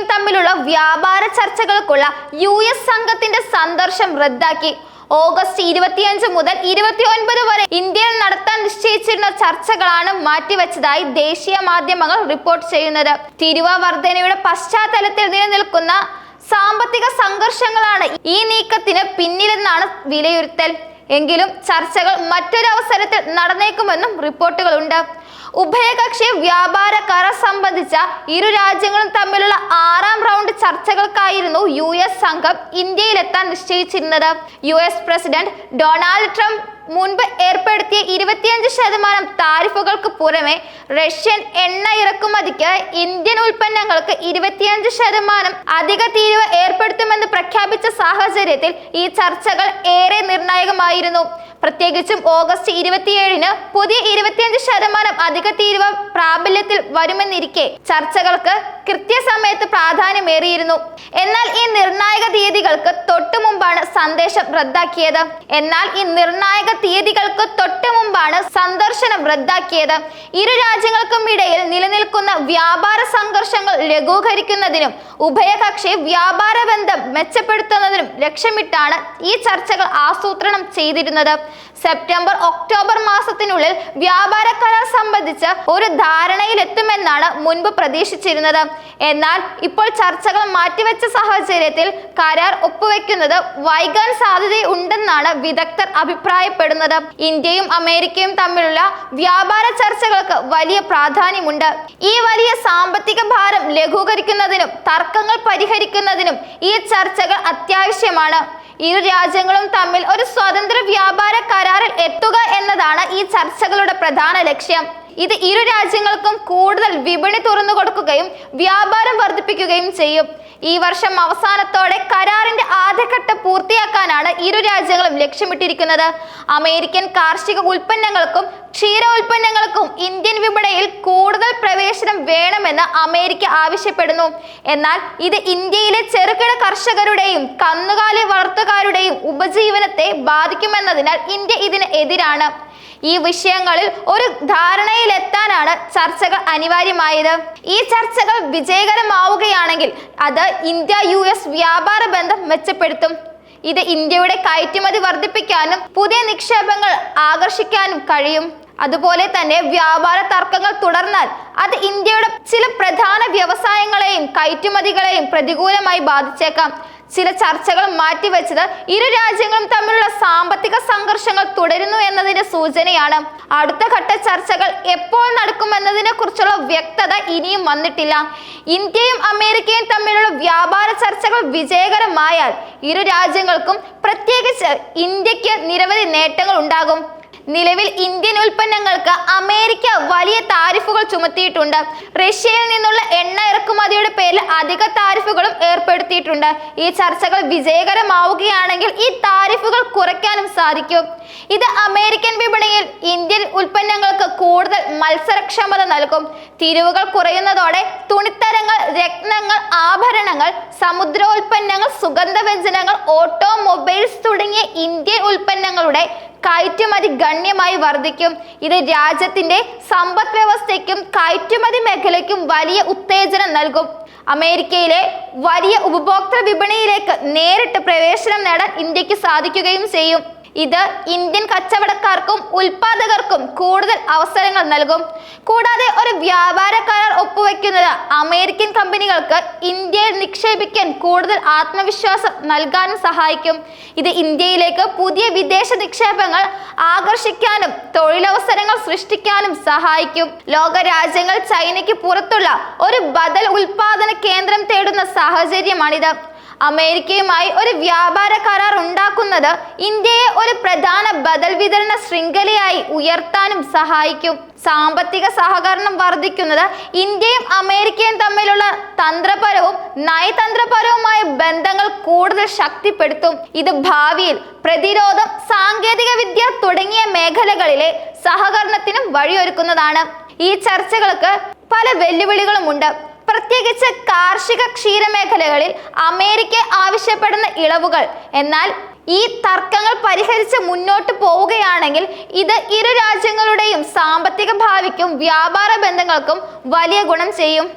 അമേരിക്കയും തമ്മിലുള്ള വ്യാപാര ചർച്ചകൾക്കുള്ള യു എസ് സംഘത്തിന്റെ സന്ദർശം റദ്ദാക്കി. ഓഗസ്റ്റ് ഇരുപത്തിയഞ്ച് മുതൽ ഇരുപത്തിയൊൻപത് വരെ ഇന്ത്യയിൽ നടത്താൻ നിശ്ചയിച്ചിരുന്ന ചർച്ചകളാണ് മാറ്റിവെച്ചതായി ദേശീയ മാധ്യമങ്ങൾ റിപ്പോർട്ട് ചെയ്യുന്നത്. തിരുവാവർദ്ധനയുടെ പശ്ചാത്തലത്തിൽ നിലനിൽക്കുന്ന സാമ്പത്തിക സംഘർഷങ്ങളാണ് ഈ നീക്കത്തിന് പിന്നിലെന്നാണ് വിലയിരുത്തൽ. എങ്കിലും ചർച്ചകൾ മറ്റൊരവസരത്തിൽ നടന്നേക്കുമെന്നും റിപ്പോർട്ടുകളുണ്ട്. ഉഭയകക്ഷി വ്യാപാര കരാർ സംബന്ധിച്ച ഇരു രാജ്യങ്ങളും തമ്മിലുള്ള ആറാം റൗണ്ട് ചർച്ചകൾക്കായിരുന്നു യു എസ് സംഘം ഇന്ത്യയിലെത്താൻ നിശ്ചയിച്ചിരുന്നത്. U S president Donald Trump മുൻപ് ഏർപ്പെടുത്തിയ ഇരുപത്തിയഞ്ച് ശതമാനം താരിഫുകൾക്ക് പുറമെ റഷ്യൻ എണ്ണ ഇറക്കുമതിക്ക് ഇന്ത്യൻ ഉൽപ്പന്നങ്ങൾക്ക് ഇരുപത്തിയഞ്ച് ശതമാനം അധിക തീരുവ ഏർപ്പെടുത്തുമെന്ന് പ്രഖ്യാപിച്ച സാഹചര്യത്തിൽ ഈ ചർച്ചകൾ ഏറെ നിർണായകമായിരുന്നു. പ്രത്യേകിച്ചും ഓഗസ്റ്റ് ഇരുപത്തിയേഴിന് പുതിയ ഇരുപത്തിയഞ്ച് ശതമാനം അധിക തീരുവ പ്രാബല്യത്തിൽ വരുമെന്നിരിക്കെ ചർച്ചകൾക്ക് കൃത്യസമയത്ത് പ്രാധാന്യമേറിയിരുന്നു. എന്നാൽ ഈ നിർണായക തീയതികൾക്ക് തൊട്ടു മുമ്പാണ് സന്ദേശം റദ്ദാക്കിയത്. എന്നാൽ ഈ നിർണായക തീയതികൾക്ക് തൊട്ടു മുമ്പാണ് സന്ദർശനം റദ്ദാക്കിയത്. ഇരു രാജ്യങ്ങൾക്കും ഇടയിൽ നിലനിൽക്കുന്ന വ്യാപാര സംഘർഷങ്ങൾ ലഘൂകരിക്കുന്നതിനും ഉഭയകക്ഷി വ്യാപാര ബന്ധം മെച്ചപ്പെടുത്തുന്നതിനും ലക്ഷ്യമിട്ടാണ് ഈ ചർച്ചകൾ ആസൂത്രണം ചെയ്തിരുന്നത്. സെപ്റ്റംബർ ഒക്ടോബർ മാസത്തിനുള്ളിൽ വ്യാപാര കരാർ സംബന്ധിച്ച് ഒരു ധാരണയിലെത്തുമെന്നാണ് മുൻപ് പ്രതീക്ഷിച്ചിരുന്നത്. എന്നാൽ ഇപ്പോൾ ചർച്ചകൾ മാറ്റിവെച്ച സാഹചര്യത്തിൽ കരാർ ഒപ്പുവെക്കുന്നത് വൈകാൻ സാധ്യതയുണ്ടെന്നാണ് വിദഗ്ധർ അഭിപ്രായപ്പെടുന്നത്. ഇന്ത്യയും അമേരിക്കയും തമ്മിലുള്ള വ്യാപാര ചർച്ചകൾക്ക് വലിയ പ്രാധാന്യമുണ്ട്. ഈ വലിയ സാമ്പത്തിക ഭാരം ലഘൂകരിക്കുന്നതിനും തർക്കങ്ങൾ പരിഹരിക്കുന്നതിനും ഈ ചർച്ചകൾ അത്യാവശ്യമാണ്. ഇരു രാജ്യങ്ങളും തമ്മിൽ ഒരു സ്വതന്ത്ര വ്യാപാര കരാറിൽ എത്തുക എന്നതാണ് ഈ ചർച്ചകളുടെ പ്രധാന ലക്ഷ്യം. ഇത് ഇരു രാജ്യങ്ങൾക്കും കൂടുതൽ വിപണി തുറന്നു കൊടുക്കുകയും വ്യാപാരം വർദ്ധിപ്പിക്കുകയും ചെയ്യും. ഈ വർഷം അവസാനത്തോടെ കരാറിന്റെ ആദ്യഘട്ടം പൂർത്തിയാക്കാനാണ് ഇരു രാജ്യങ്ങളും ലക്ഷ്യമിട്ടിരിക്കുന്നത്. അമേരിക്കൻ കാർഷിക ഉൽപ്പന്നങ്ങൾക്കും ക്ഷീര ഉൽപ്പന്നങ്ങൾക്കും ഇന്ത്യൻ വിപണിയിൽ കൂടുതൽ പ്രവേശനം വേണമെന്ന് അമേരിക്ക ആവശ്യപ്പെടുന്നു. എന്നാൽ ഇത് ഇന്ത്യയിലെ ചെറുകിട കർഷകരുടെയും കന്നുകാലി വളർത്തുകാരുടെയും ഉപജീവനത്തെ ബാധിക്കുമെന്നതിനാൽ ഇന്ത്യ ഇതിന് എതിരാണ്. ഈ വിഷയങ്ങളിൽ ഒരു ധാരണയിലെത്താനാണ് ചർച്ചകൾ അനിവാര്യമായത്. ഈ ചർച്ചകൾ വിജയകരമാവുകയാണെങ്കിൽ അത് ഇന്ത്യ യു എസ് വ്യാപാര ബന്ധം മെച്ചപ്പെടുത്തും. ഇത് ഇന്ത്യയുടെ കയറ്റുമതി വർദ്ധിപ്പിക്കാനും പുതിയ നിക്ഷേപങ്ങൾ ആകർഷിക്കാനും കഴിയും. അതുപോലെ തന്നെ വ്യാപാര തർക്കങ്ങൾ തുടർന്നാൽ അത് ഇന്ത്യയുടെ ചില പ്രധാന വ്യവസായങ്ങളെയും കയറ്റുമതികളെയും പ്രതികൂലമായി ബാധിച്ചേക്കാം. ചില ചർച്ചകൾ മാറ്റിവെച്ചത് ഇരു രാജ്യങ്ങളും തമ്മിലുള്ള സാമ്പത്തിക സംഘർഷങ്ങൾ തുടരുന്നു എന്നതിന്റെ സൂചനയാണ്. അടുത്ത ഘട്ട ചർച്ചകൾ എപ്പോൾ നടക്കുമെന്നതിനെ കുറിച്ചുള്ള വ്യക്തത ഇനിയും വന്നിട്ടില്ല. ഇന്ത്യയും അമേരിക്കയും തമ്മിലുള്ള വ്യാപാര ചർച്ചകൾ വിജയകരമായാൽ ഇരു രാജ്യങ്ങൾക്കും പ്രത്യേകിച്ച് ഇന്ത്യയ്ക്ക് നിരവധി നേട്ടങ്ങൾ ഉണ്ടാകും. നിലവിൽ ഇന്ത്യൻ ഉൽപ്പന്നങ്ങൾക്ക് അമേരിക്ക വലിയ താരിഫുകൾ ചുമത്തിയിട്ടുണ്ട്. റഷ്യയിൽ നിന്നുള്ള എണ്ണ ഇറക്കുമതിയുടെ പേരിൽ അധിക താരിഫുകളും ഏർപ്പെടുത്തിയിട്ടുണ്ട്. ഈ ചർച്ചകൾ വിജയകരമാവുകയാണെങ്കിൽ ഈ താരിഫുകൾ കുറയ്ക്കാനും സാധിക്കും. ഇത് അമേരിക്കൻ വിപണിയിൽ ഇന്ത്യൻ ഉൽപ്പന്നങ്ങൾക്ക് കൂടുതൽ മത്സരക്ഷമത നൽകും. തിരിവുകൾ കുറയുന്നതോടെ തുണിത്തരങ്ങൾ രത്നങ്ങൾ ആഭരണങ്ങൾ സമുദ്രോൽപ്പന്നങ്ങൾ സുഗന്ധവ്യഞ്ജനങ്ങൾ ഓട്ടോമൊബൈൽസ് തുടങ്ങിയ ഇന്ത്യൻ ഉൽപ്പന്നങ്ങളുടെ കയറ്റുമതി ഗണ്യമായി വർദ്ധിക്കും. ഇത് രാജ്യത്തിന്റെ സമ്പദ് വ്യവസ്ഥയ്ക്കും കയറ്റുമതി മേഖലയ്ക്കും വലിയ ഉത്തേജനം നൽകും. അമേരിക്കയിലെ വലിയ ഉപഭോക്തൃ വിപണിയിലേക്ക് നേരിട്ട് പ്രവേശനം നേടാൻ ഇന്ത്യയ്ക്ക് സാധിക്കുകയും ചെയ്യും. ഇത് ഇന്ത്യൻ കച്ചവടക്കാർക്കും ഉൽപാദകർക്കും കൂടുതൽ അവസരങ്ങൾ നൽകും. കൂടാതെ ഒരു വ്യാപാര കരാർ ഒപ്പുവെക്കുന്നത് അമേരിക്കൻ കമ്പനികൾക്ക് ഇന്ത്യയിൽ നിക്ഷേപിക്കാൻ കൂടുതൽ ആത്മവിശ്വാസം നൽകാനും സഹായിക്കും. ഇത് ഇന്ത്യയിലേക്ക് പുതിയ വിദേശ നിക്ഷേപങ്ങൾ ആകർഷിക്കാനും തൊഴിലവസരങ്ങൾ സൃഷ്ടിക്കാനും സഹായിക്കും. ലോക രാജ്യങ്ങൾ ചൈനയ്ക്ക് പുറത്തുള്ള ഒരു ബദൽ ഉൽപാദന കേന്ദ്രം തേടുന്ന സാഹചര്യമാണിത്. അമേരിക്കയുമായി ഒരു വ്യാപാര കരാർ ഉണ്ടാക്കുന്നത് ഇന്ത്യയെ ഒരു പ്രധാന ബദൽ വിതരണ ശൃംഖലയായി ഉയർത്താനും സഹായിക്കും. സാമ്പത്തിക സഹകരണം വർദ്ധിക്കുന്നത് ഇന്ത്യയും അമേരിക്കയും തമ്മിലുള്ള തന്ത്രപരവും നയതന്ത്രപരവുമായ ബന്ധങ്ങൾ കൂടുതൽ ശക്തിപ്പെടുത്തും. ഇത് ഭാവിയിൽ പ്രതിരോധം സാങ്കേതിക വിദ്യ തുടങ്ങിയ മേഖലകളിലെ സഹകരണത്തിനും വഴിയൊരുക്കുന്നതാണ്. ഈ ചർച്ചകൾക്ക് പല വെല്ലുവിളികളുമുണ്ട്. പ്രത്യേകിച്ച് കാർഷിക ക്ഷീരമേഖലകളിൽ അമേരിക്ക ആവശ്യപ്പെടുന്ന ഇളവുകൾ. എന്നാൽ ഈ തർക്കങ്ങൾ പരിഹരിച്ച് മുന്നോട്ട് പോവുകയാണെങ്കിൽ ഇത് ഇരു രാജ്യങ്ങളുടെയും സാമ്പത്തിക ഭാവിക്കും വ്യാപാര ബന്ധങ്ങൾക്കും വലിയ ഗുണം ചെയ്യും.